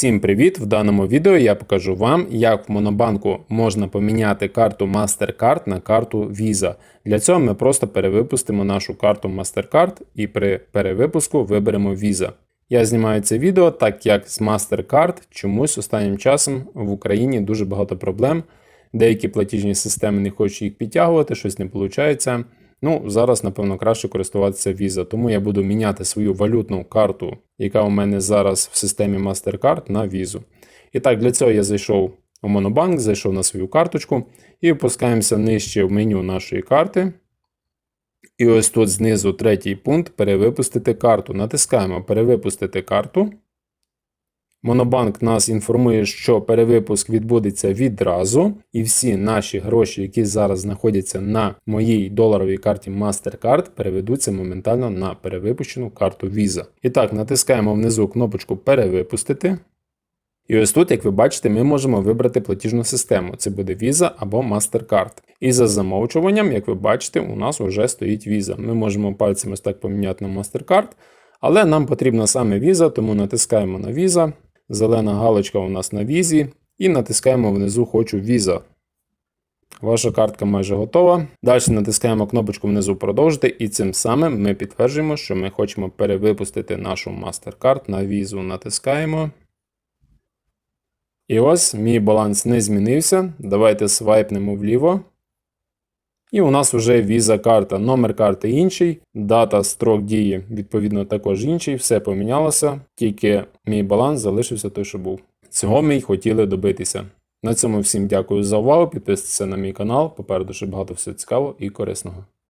Всім привіт! В даному відео я покажу вам, як в Монобанку можна поміняти карту MasterCard на карту Visa. Для цього ми просто перевипустимо нашу карту MasterCard і при перевипуску виберемо Visa. Я знімаю це відео, так як з MasterCard чомусь останнім часом в Україні дуже багато проблем. Деякі платіжні системи не хочуть їх підтягувати, щось не виходить. Ну, зараз, напевно, краще користуватися Visa, тому я буду міняти свою валютну карту, яка у мене зараз в системі MasterCard на Visa. І так, для цього я зайшов у Monobank, зайшов на свою карточку і опускаємося нижче в меню нашої карти. І ось тут знизу третій пункт перевипустити карту. Натискаємо перевипустити карту. Монобанк нас інформує, що перевипуск відбудеться відразу, і всі наші гроші, які зараз знаходяться на моїй доларовій карті MasterCard, переведуться моментально на перевипущену карту Visa. І так, натискаємо внизу кнопочку Перевипустити. І ось тут, як ви бачите, ми можемо вибрати платіжну систему. Це буде Visa або MasterCard. І за замовчуванням, як ви бачите, у нас вже стоїть Visa. Ми можемо пальцем ось так поміняти на MasterCard, але нам потрібна саме Visa, тому натискаємо на Visa. Зелена галочка у нас на візі. І натискаємо внизу Хочу Visa. Ваша картка майже готова. Далі натискаємо кнопочку внизу продовжити, і цим самим ми підтверджуємо, що ми хочемо перевипустити нашу MasterCard на візу. Натискаємо. І ось мій баланс не змінився. Давайте свайпнемо вліво. І у нас вже віза карта, номер карти інший, дата, строк дії, відповідно, також інший. Все помінялося, тільки мій баланс залишився той, що був. Цього ми й хотіли добитися. На цьому всім дякую за увагу. Підписуйтесь на мій канал. Попереду ще багато всього цікавого і корисного.